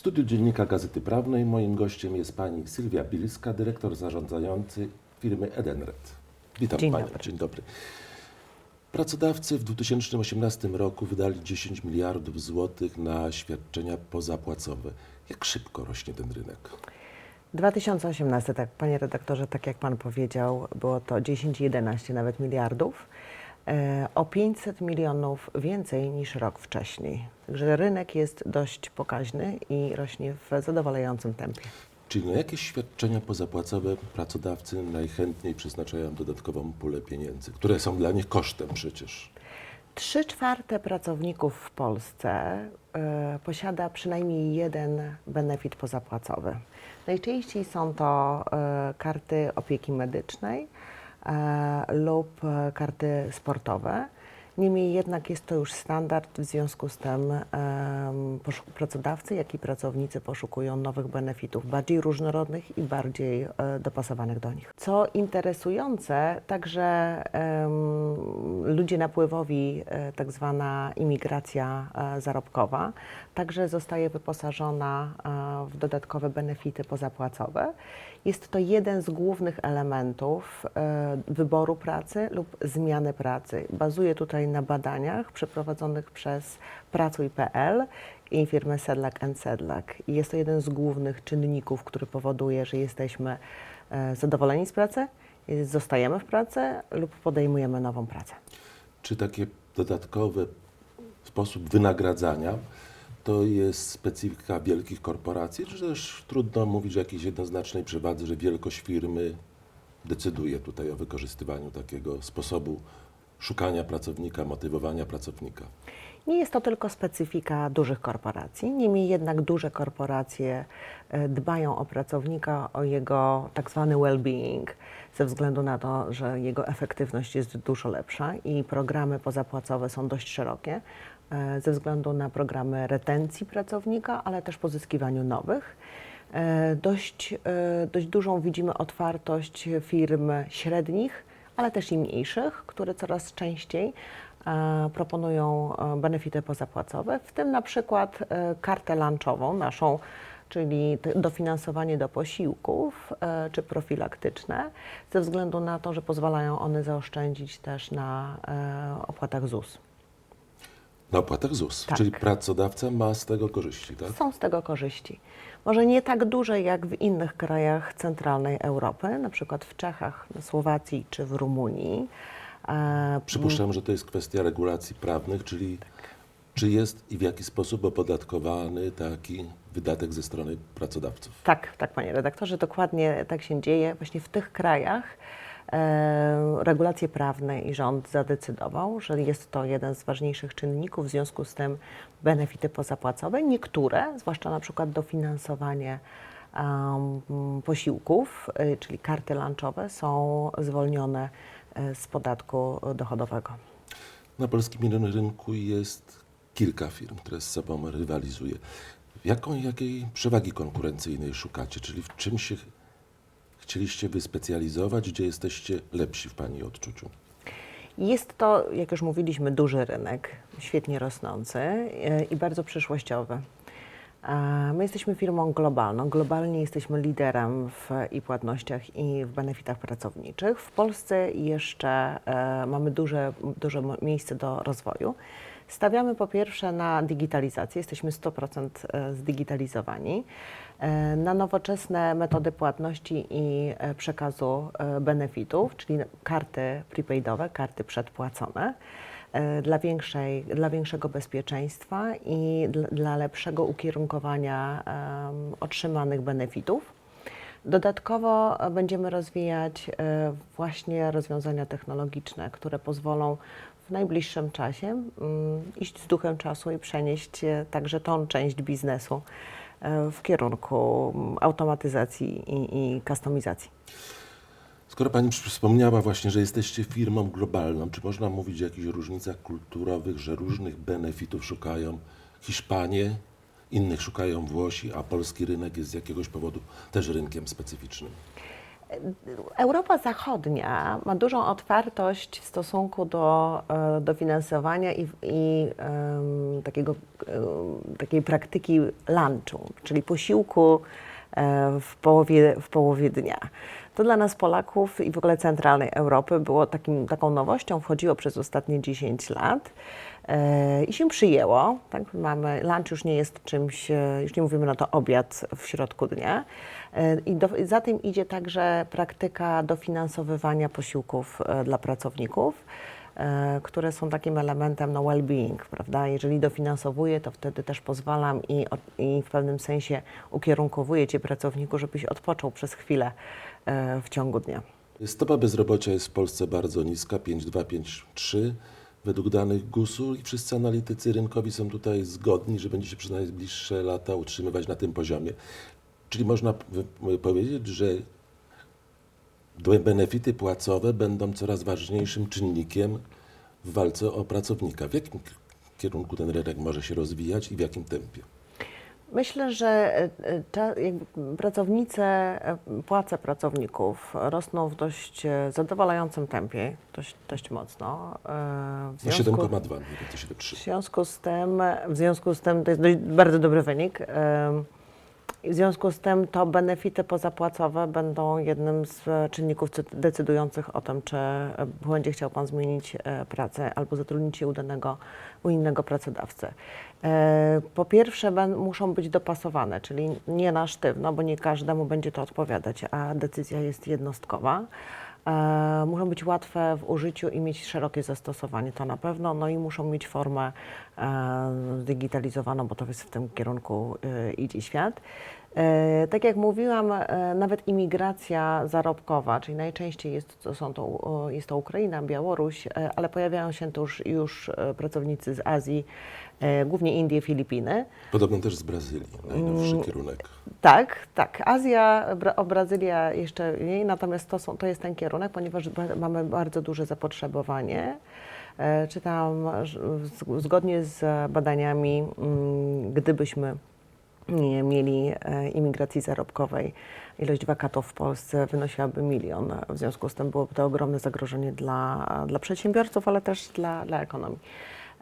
studiu Dziennika Gazety Prawnej moim gościem jest pani Sylwia Bilska, dyrektor zarządzający firmy Edenred. Witam Dzień panią. dobry. Dzień dobry. Pracodawcy w 2018 roku wydali 10 miliardów złotych na świadczenia pozapłacowe. Jak szybko rośnie ten rynek? 2018, tak, panie redaktorze, tak jak pan powiedział, było to 10-11 nawet miliardów. E, o 500 milionów więcej niż rok wcześniej. Także rynek jest dość pokaźny i rośnie w zadowalającym tempie. Czyli na jakie świadczenia pozapłacowe pracodawcy najchętniej przeznaczają dodatkową pulę pieniędzy, które są dla nich kosztem przecież? Trzy czwarte pracowników w Polsce e, posiada przynajmniej jeden benefit pozapłacowy. Najczęściej są to e, karty opieki medycznej lub e, karty sportowe. Niemniej jednak jest to już standard, w związku z tym pracodawcy, jak i pracownicy poszukują nowych benefitów, bardziej różnorodnych i bardziej e, dopasowanych do nich. Co interesujące, także em, ludzie napływowi, e, tak zwana imigracja e, zarobkowa, także zostaje wyposażona e, w dodatkowe benefity pozapłacowe. Jest to jeden z głównych elementów e, wyboru pracy lub zmiany pracy. Bazuje tutaj na badaniach przeprowadzonych przez Pracuj.pl i firmę Sedlak Sedlak. I jest to jeden z głównych czynników, który powoduje, że jesteśmy e, zadowoleni z pracy, zostajemy w pracy lub podejmujemy nową pracę. Czy takie dodatkowe sposób wynagradzania to jest specyfika wielkich korporacji, czy też trudno mówić o jakiejś jednoznacznej przewadze, że wielkość firmy decyduje tutaj o wykorzystywaniu takiego sposobu szukania pracownika, motywowania pracownika? Nie jest to tylko specyfika dużych korporacji, niemniej jednak duże korporacje e, dbają o pracownika, o jego tak zwany well-being, ze względu na to, że jego efektywność jest dużo lepsza i programy pozapłacowe są dość szerokie, e, ze względu na programy retencji pracownika, ale też pozyskiwaniu nowych. E, Dość, dość dużą widzimy otwartość firm średnich, ale też i mniejszych, które coraz częściej e, proponują e, benefity pozapłacowe, w tym na przykład e, kartę lunchową naszą, czyli dofinansowanie do posiłków czy profilaktyczne, ze względu na to, że pozwalają one zaoszczędzić też na opłatach ZUS. Na opłatach ZUS, Tak. czyli pracodawca ma z tego korzyści, tak? Są z tego korzyści. Może nie tak duże jak w innych krajach centralnej Europy, na przykład w Czechach, na Słowacji czy w Rumunii. E, Przypuszczam, że to jest kwestia regulacji prawnych, czyli czy jest i w jaki sposób opodatkowany taki wydatek ze strony pracodawców. Tak, tak, panie redaktorze, dokładnie tak się dzieje. Właśnie w tych krajach regulacje prawne i rząd zadecydował, że jest to jeden z ważniejszych czynników, w związku z tym benefity pozapłacowe, niektóre, zwłaszcza na przykład dofinansowanie posiłków, y, czyli karty lunchowe, są zwolnione e, z podatku dochodowego. Na polskim rynku jest kilka firm, które z sobą rywalizuje. Jaką, jakiej przewagi konkurencyjnej szukacie? Czyli w czym się chcieliście wyspecjalizować, gdzie jesteście lepsi w Pani odczuciu? Jest to, jak już mówiliśmy, duży rynek, świetnie rosnący e, i bardzo przyszłościowy. My jesteśmy firmą globalną. Globalnie jesteśmy liderem w i płatnościach, i w benefitach pracowniczych. W Polsce jeszcze e, mamy duże, duże miejsce do rozwoju. Stawiamy po pierwsze na digitalizację, jesteśmy 100% e, zdigitalizowani, e, na nowoczesne metody płatności i e, przekazu benefitów, czyli karty prepaidowe, karty przedpłacone dla, większej, dla większego bezpieczeństwa i dla, lepszego ukierunkowania em, otrzymanych benefitów. Dodatkowo będziemy rozwijać właśnie rozwiązania technologiczne, które pozwolą w najbliższym czasie mm, iść z duchem czasu i przenieść e, także tą część biznesu e, w kierunku mm, automatyzacji i, i kustomizacji. Skoro Pani wspomniała właśnie, że jesteście firmą globalną, czy można mówić o jakichś różnicach kulturowych, że różnych benefitów szukają Hiszpanie, innych szukają Włosi, a polski rynek jest z jakiegoś powodu też rynkiem specyficznym? Europa Zachodnia ma dużą otwartość w stosunku do e, dofinansowania i, i em, takiego, em, takiej praktyki lunchu, czyli posiłku e, w połowie, w połowie dnia. To dla nas Polaków i w ogóle centralnej Europy było takim, taką nowością, wchodziło przez ostatnie 10 lat. E, I się przyjęło. Tak? Mamy, lunch już nie jest czymś, e, już nie mówimy na to obiad w środku dnia. E, I do, za tym idzie także praktyka dofinansowywania posiłków dla pracowników, które są takim elementem no, well-being, prawda? Jeżeli dofinansowuję, to wtedy też pozwalam i, i w pewnym sensie ukierunkowuję Cię pracowniku, żebyś odpoczął przez chwilę w ciągu dnia. Stopa bezrobocia jest w Polsce bardzo niska, 5,2-5,3 według danych GUS-u i wszyscy analitycy rynkowi są tutaj zgodni, że będzie się przez najbliższe lata utrzymywać na tym poziomie. Czyli można powiedzieć, że benefity płacowe będą coraz ważniejszym czynnikiem w walce o pracownika. W jakim kierunku ten rynek może się rozwijać i w jakim tempie? Myślę, że e, e, pracownice, e, płace pracowników rosną w dość zadowalającym tempie, dość, dość mocno. W No związku, 7,2, nie wiem, to w 7,3. związku z tym, w związku z tym to jest dość, bardzo dobry wynik. W związku z tym to benefity pozapłacowe będą jednym z e, czynników cy- decydujących o tym, czy e, będzie chciał Pan zmienić e, pracę albo zatrudnić się u danego, u innego pracodawcy. Po pierwsze muszą być dopasowane, czyli nie na sztywno, bo nie każdemu będzie to odpowiadać, a decyzja jest jednostkowa. E, muszą być łatwe w użyciu i mieć szerokie zastosowanie, to na pewno, no i muszą mieć formę e, zdigitalizowaną, bo to jest w tym kierunku e, idzie świat. E, tak jak mówiłam, e, nawet imigracja zarobkowa, czyli najczęściej jest to, są to, jest to Ukraina, Białoruś, e, ale pojawiają się tu już, pracownicy z Azji, głównie Indie, Filipiny. Podobno też z Brazylii, najnowszy Mm. kierunek. Tak, tak. Azja, o Brazylia jeszcze mniej, natomiast to, są, to jest ten kierunek, ponieważ mamy bardzo duże zapotrzebowanie. Czytam, zgodnie z badaniami, mm, gdybyśmy mieli e, imigracji zarobkowej, ilość wakatów w Polsce wynosiłaby milion. W związku z tym byłoby to ogromne zagrożenie dla, dla przedsiębiorców, ale też dla, dla ekonomii.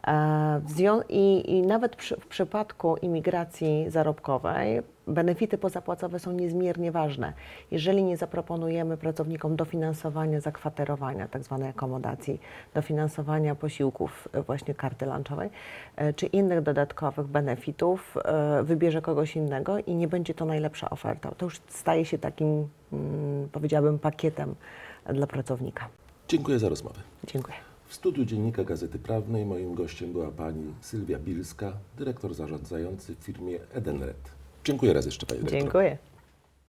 E, I, I nawet przy, w przypadku imigracji zarobkowej benefity pozapłacowe są niezmiernie ważne. Jeżeli nie zaproponujemy pracownikom dofinansowania zakwaterowania, tak zwanej akomodacji, dofinansowania posiłków, e, właśnie karty lunchowej, e, czy innych dodatkowych benefitów, wybierze kogoś innego i nie będzie to najlepsza oferta. To już staje się takim, mm, powiedziałabym, pakietem dla pracownika. Dziękuję za rozmowę. Dziękuję. W studiu Dziennika Gazety Prawnej moim gościem była pani Sylwia Bilska, dyrektor zarządzający w firmie Edenred. Dziękuję raz jeszcze, panie dyrektorze. Dziękuję.